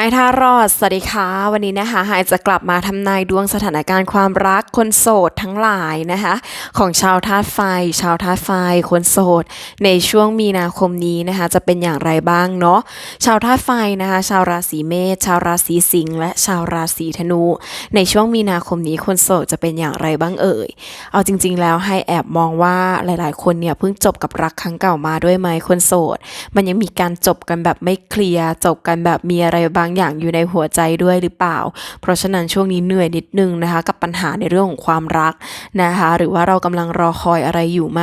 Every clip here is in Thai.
ายท่ารอด สวัสดีค่ะ วันนี้นะคะหายจะกลับมาทำนายดวงสถานการณ์ความรักคนโสดทั้งหลายนะคะ ของชาวธาตุไฟ ชาวธาตุไฟ คนโสด ในช่วงมีนาคมนี้นะคะ จะเป็นอย่างไรบ้างเนาะชาวธาตุไฟนะคะ ชาวราศีเมษชาวราศีสิงห์และชาวราศีธนู ในช่วงมีนาคมนี้คนโสดจะเป็นอย่างไรบ้างเอ่ยเอาจริง ๆ แล้วให้แอบมองว่าหลาย ๆ คนเนี่ยเพิ่งจบกับรักครั้งเก่ามาด้วยไหมคนโสด มันยังมีการจบกันแบบไม่เคลียร์จบกันแบบมีอะไรบางอย่างอยู่ในหัวใจด้วยหรือเปล่า เพราะฉะนั้นช่วงนี้เหนื่อยนิดนึงนะคะ กับปัญหาในเรื่องของความรักนะคะ หรือว่าเรากำลังรอคอยอะไรอยู่ไหม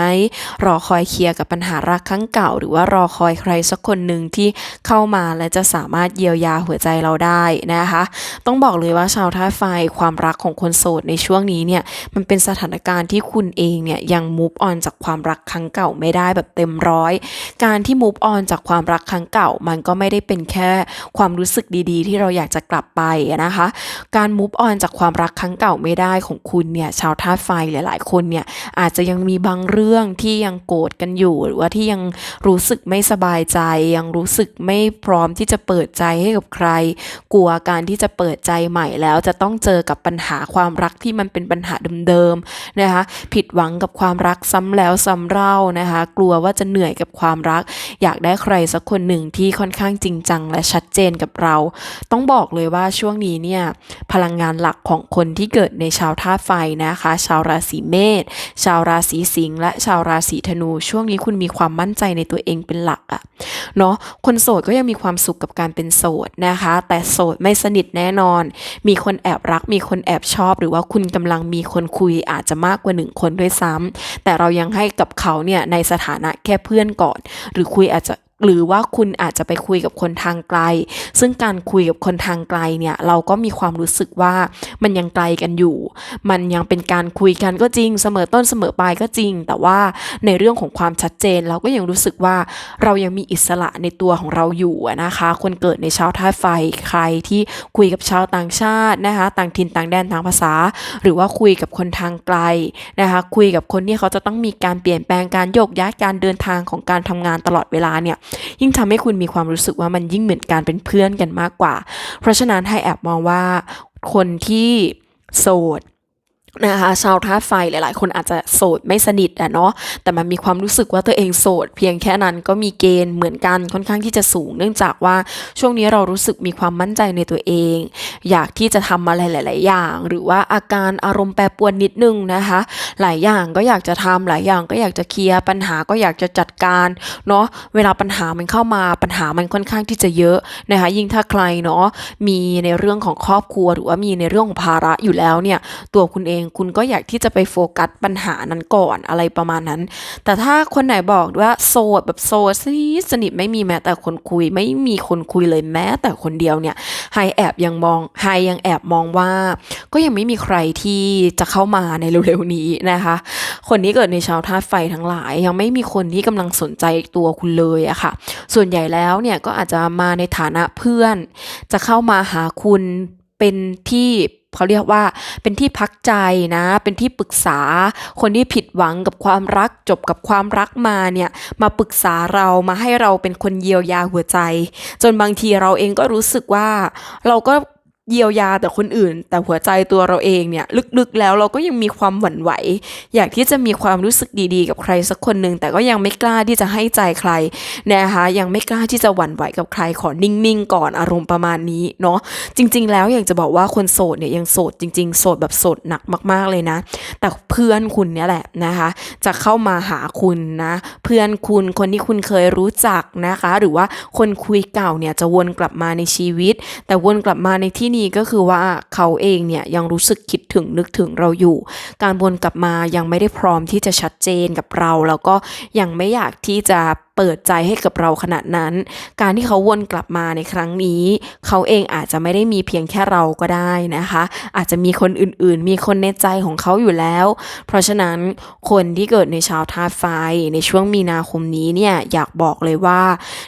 รอคอยเคลียร์กับปัญหารักครั้งเก่า หรือว่ารอคอยใครสักคนหนึ่งที่เข้ามาและจะสามารถเยียวยาหัวใจเราได้นะคะ ต้องบอกเลยว่าชาวท่าตุไฟความรักของคนโสดในช่วงนี้เนี่ยมันเป็นสถานการณ์ที่คุณเองเนี่ยยัง move on จากความรักครั้งเก่าไม่ได้แบบเต็มร้อย การที่ move on จากความรักครั้งเก่า มันก็ไม่ได้เป็นแค่ความรู้สึกดีๆ ที่เราอยากจะกลับไปนะคะ การ move on จากความรักครั้งเก่าไม่ได้ของคุณเนี่ยชาวธาตุไฟหลาย ๆ คนเนี่ยอาจจะยังมีบางเรื่องที่ยังโกรธกันอยู่ หรือว่าที่ยังรู้สึกไม่สบายใจ ยังรู้สึกไม่พร้อมที่จะเปิดใจให้กับใคร กลัวการที่จะเปิดใจใหม่แล้วจะต้องเจอกับปัญหาความรักที่มันเป็นปัญหาเดิมๆนะคะผิดหวังกับความรักซ้ำแล้วซ้ำเล่านะคะ กลัวว่าจะเหนื่อยกับความรัก อยากได้ใครสักคนหนึ่งที่ค่อนข้างจริงจังและชัดเจนกับเรา ต้องบอกเลยว่าช่วงนี้เนี่ยพลังงานหลักของคนที่เกิดในชาวธาตุไฟนะคะ ชาวราศีเมษชาวราศีสิงห์และชาวราศีธนู ช่วงนี้คุณมีความมั่นใจในตัวเองเป็นหลักอะเนาะคนโสดก็ยังมีความสุขกับการเป็นโสดนะคะ แต่โสดไม่สนิทแน่นอน มีคนแอบรัก มีคนแอบชอบ หรือว่าคุณกำลังมีคนคุยอาจจะมากกว่าหนึ่งคนด้วยซ้ำแต่เรายังให้กับเขาเนี่ยในสถานะแค่เพื่อนก่อน หรือคุยอาจจะ หรือว่าคุณอาจจะไปคุยกับคนทางไกล ซึ่งการคุยกับคนทางไกลเนี่ยเราก็มีความรู้สึกว่ามันยังไกลกันอยู่ มันยังเป็นการคุยกันก็จริง เสมอต้นเสมอปลายก็จริง แต่ว่าในเรื่องของความชัดเจน เราก็ยังรู้สึกว่าเรายังมีอิสระในตัวของเราอยู่นะคะ คนเกิดในชาวธาไฟใครที่คุยกับชาวต่างชาตินะคะต่างถิ่นต่างแดนต่างภาษา หรือว่าคุยกับคนทางไกลนะคะคุยกับคนที่เขาจะต้องมีการเปลี่ยนแปลงการโยกย้ายการเดินทางของการทำงานตลอดเวลาเนี่ยยิ่งทำให้คุณมีความรู้สึกว่ามันยิ่งเหมือนการเป็นเพื่อนกันมากกว่า เพราะฉะนั้นให้แอบมองว่าคนที่โสด นะคะชาวธาตุไฟหลายๆ คนอาจจะโสดไม่สนิทอะเนาะแต่มันมีความรู้สึกว่าตัวเองโสด เพียงแค่นั้นก็มีเกณฑ์เหมือนกันค่อนข้างที่จะสูง เนื่องจากว่าช่วงนี้เรารู้สึกมีความมั่นใจในตัวเอง อยากที่จะทำอะไรหลาย ๆ อย่าง หรือว่าอาการอารมณ์แปรปรวนนิดนึงนะคะ หลายอย่างก็อยากจะทำหลายอย่างก็อยากจะเคลียร์ปัญหาก็อยากจะจัดการเนาะเวลาปัญหามันเข้ามาปัญหามันค่อนข้างที่จะเยอะนะคะยิ่งถ้าใครเนาะมีในเรื่องของครอบครัว หรือว่ามีในเรื่องของภาระอยู่แล้วเนี่ยตัวคุณเองคุณก็อยากที่จะไปโฟกัสปัญหานั้นก่อนอะไรประมาณนั้น แต่ถ้าคนไหนบอกว่าโสดแบบโสดสนิทสนิทไม่มีแม้แต่คนคุยไม่มีคนคุยเลยแม้แต่คนเดียวเนี่ยไฮแอบยังมองไฮยังแอบมองว่า ก็ยังไม่มีใครที่จะเข้ามาในเร็วๆนี้นะคะ คนที่เกิดในชาวธาตุไฟทั้งหลาย ยังไม่มีคนที่กำลังสนใจตัวคุณเลยอะค่ะ ส่วนใหญ่แล้วเนี่ยก็อาจจะมาในฐานะเพื่อน จะเข้ามาหาคุณ เป็นที่เขาเรียกว่าเป็นที่พักใจนะ เป็นที่ปรึกษา คนที่ผิดหวังกับความรักจบกับความรักมาเนี่ยมาปรึกษาเรามาให้เราเป็นคนเยียวยาหัวใจ จนบางทีเราเองก็รู้สึกว่า เราก็ เยียวยาแต่คนอื่น แต่หัวใจตัวเราเองเนี่ยลึกๆแล้วเราก็ยังมีความหวั่นไหว อยากที่จะมีความรู้สึกดีๆ กับใครสักคนหนึ่งแต่ก็ยังไม่กล้าที่จะให้ใจใครนะคะยังไม่กล้าที่จะหวั่นไหวกับใครขอนิ่งๆก่อนอารมณ์ประมาณนี้เนาะจริง ๆ แล้วอยากจะบอกว่าคนโสดเนี่ยยังโสดจริง ๆ โสดแบบโสดหนักมากๆเลยนะ แต่เพื่อนคุณเนี่ยแหละนะคะ จะเข้ามาหาคุณนะ เพื่อนคุณคนที่คุณเคยรู้จักนะคะ หรือว่าคนคุยเก่าเนี่ยจะวนกลับมาในชีวิต แต่วนกลับมาในที่นี้ก็คือว่าเขาเองเนี่ยยังรู้สึกคิดถึงนึกถึงเราอยู่ การวนกลับมายังไม่ได้พร้อมที่จะชัดเจนกับเรา แล้วก็ยังไม่อยากที่จะ เปิดใจให้กับเราขนาดนั้น การที่เขาวนกลับมาในครั้งนี้ เขาเองอาจจะไม่ได้มีเพียงแค่เราก็ได้นะคะ อาจจะมีคนอื่นๆ มีคนในใจของเขาอยู่แล้ว เพราะฉะนั้นคนที่เกิดในชาวธาตุไฟในช่วงมีนาคมนี้เนี่ยอยากบอกเลยว่า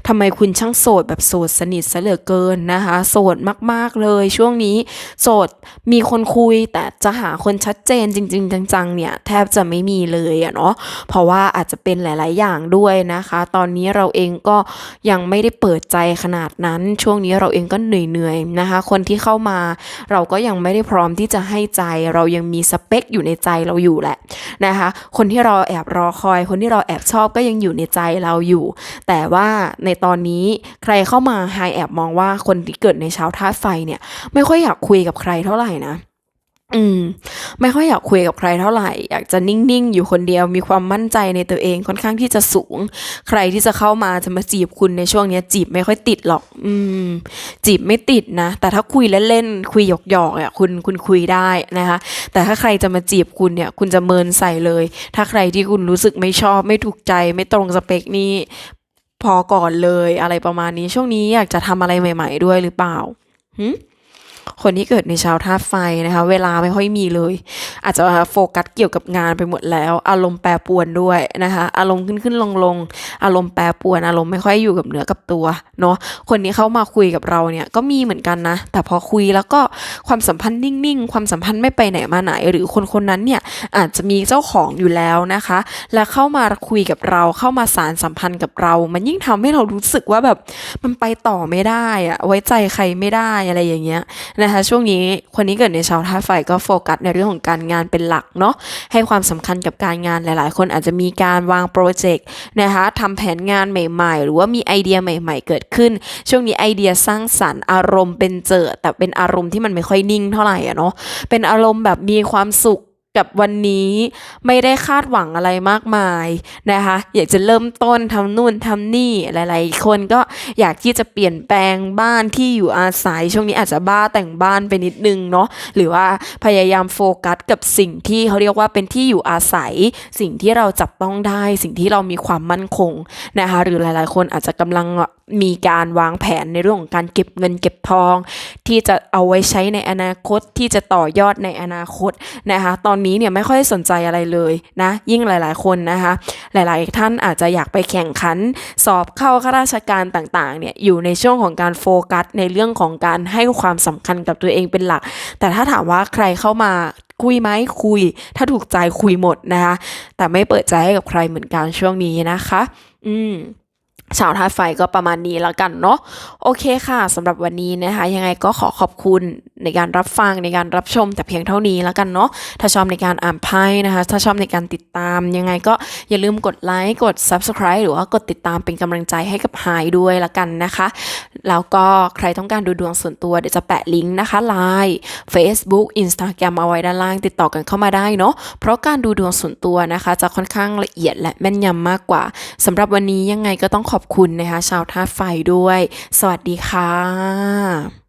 ทำไมคุณช่างโสดแบบโสดสนิทซะเหลือเกินนะคะ โสดมากๆเลยช่วงนี้โสดมีคนคุยแต่จะหาคนชัดเจนจริง ๆ จังๆเนี่ยแทบจะไม่มีเลยอะเนาะเพราะว่าอาจจะเป็นหลาย ๆ อย่างด้วยนะคะตอนนี้เราเองก็ยังไม่ได้เปิดใจขนาดนั้น ช่วงนี้เราเองก็เหนื่อยๆนะคะ คนที่เข้ามาเราก็ยังไม่ได้พร้อมที่จะให้ใจ เรายังมีสเปคอยู่ในใจเราอยู่แหละนะคะ คนที่เราแอบรอคอย คนที่เราแอบชอบก็ยังอยู่ในใจเราอยู่ แต่ว่าในตอนนี้ใครเข้ามาไฮแอบมองว่าคนที่เกิดในเช้าวธาตุไฟเนี่ย ไม่ค่อยอยากคุยกับใครเท่าไหร่นะ อืม ไม่ค่อยอยากคุยกับใครเท่าไหร่ อยากจะนิ่งๆ อยู่คนเดียว มีความมั่นใจในตัวเองค่อนข้างที่จะสูง ใครที่จะเข้ามาจะมาจีบคุณในช่วงนี้จีบไม่ค่อยติดหรอก อืม จีบไม่ติดนะ แต่ถ้าคุยเล่นๆ คุยหยอกๆอะคุณคุณคุยได้นะคะ แต่ถ้าใครจะมาจีบคุณเนี่ย คุณจะเมินใส่เลย ถ้าใครที่คุณรู้สึกไม่ชอบ ไม่ถูกใจ ไม่ตรงสเปคนี่พอก่อนเลยอะไรประมาณนี้ ช่วงนี้อยากจะทำอะไรใหม่ ๆ ด้วยหรือเปล่าหึ คนที่เกิดในชาวธาตุไฟนะคะ เวลาไม่ค่อยมีเลย อาจจะโฟกัสเกี่ยวกับงานไปหมดแล้ว อารมณ์แปรปรวนด้วยนะคะ อารมณ์ขึ้นขึ้นลงลงอารมณ์แปรปรวน อารมณ์ไม่ค่อยอยู่กับเนื้อกับตัวเนาะคนนี้เข้ามาคุยกับเราเนี่ยก็มีเหมือนกันนะ แต่พอคุยแล้วก็ความสัมพันธ์นิ่งๆ ความสัมพันธ์ไม่ไปไหนมาไหน หรือคนคนนั้นเนี่ยอาจจะมีเจ้าของอยู่แล้วนะคะ และเข้ามาคุยกับเราเข้ามาสารสัมพันธ์กับเรา มันยิ่งทำให้เรารู้สึกว่าแบบมันไปต่อไม่ได้อะไว้ใจใครไม่ได้อะไรอย่างเงี้ยนะคะช่วงนี้คนนี้เกิดในชาวธาตุไฟก็โฟกัสในเรื่องของการงานเป็นหลักเนาะให้ความสำคัญกับการงานหลาย ๆ คนอาจจะมีการวางโปรเจกต์นะคะทำแผนงานใหม่ ๆ หรือว่ามีไอเดียใหม่ ๆ เกิดขึ้น ช่วงนี้ไอเดียสร้างสรรค์อารมณ์เป็นเจอแต่เป็นอารมณ์ที่มันไม่ค่อยนิ่งเท่าไหร่อะเนาะเป็นอารมณ์แบบมีความสุข กับวันนี้ไม่ได้คาดหวังอะไรมากมายนะคะ อยากจะเริ่มต้นทำนู่นทำนี่หลาย ๆ คนก็อยากที่จะเปลี่ยนแปลงบ้านที่อยู่อาศัย ช่วงนี้อาจจะบ้าแต่งบ้านไปนิดนึงเนาะหรือว่าพยายามโฟกัสกับสิ่งที่เขาเรียกว่าเป็นที่อยู่อาศัย สิ่งที่เราจับต้องได้ สิ่งที่เรามีความมั่นคงนะคะหรือหลาย ๆ คนอาจจะกำลังมีการวางแผนในเรื่องของการเก็บเงินเก็บทอง ที่จะเอาไว้ใช้ในอนาคตที่จะต่อยอดในอนาคตนะคะตอนนี้เนี่ยไม่ค่อยสนใจอะไรเลยนะยิ่งหลาย ๆ คนนะคะหลาย ๆ ท่านอาจจะอยากไปแข่งขัน สอบเข้าข้าราชการต่าง ๆ เนี่ยอยู่ในช่วงของการโฟกัสในเรื่องของการให้ความสำคัญกับตัวเองเป็นหลัก แต่ถ้าถามว่าใครเข้ามาคุยไหมคุย ถ้าถูกใจคุยหมดนะคะแต่ไม่เปิดใจให้กับใครเหมือนกันช่วงนี้นะคะ อืมชาวธาตุไฟก็ประมาณนี้แล้วกันเนาะโอเคค่ะสำหรับวันนี้นะคะ ยังไงก็ขอขอบคุณ ในการรับฟังในการรับชม แต่เพียงเท่านี้แล้วกันเนาะถ้าชอบในการอ่านไพ่นะคะ ถ้าชอบในการติดตามยังไงก็อย่าลืมกดไลค์กด subscribe หรือว่ากดติดตามเป็นกำลังใจให้กับไฮด้วยละกันนะคะ แล้วก็ใครต้องการดูดวงส่วนตัวเดี๋ยวจะแปะลิงก์นะคะ Line Facebook Instagram เอาไว้ด้านล่างติดต่อกันเข้ามาได้เนาะเพราะการดูดวงส่วนตัวนะคะ จะค่อนข้างละเอียดและแม่นยำมากกว่าสำหรับวันนี้ยังไงก็ต้องขอบคุณนะคะ ชาวธาตุไฟด้วย สวัสดีค่ะ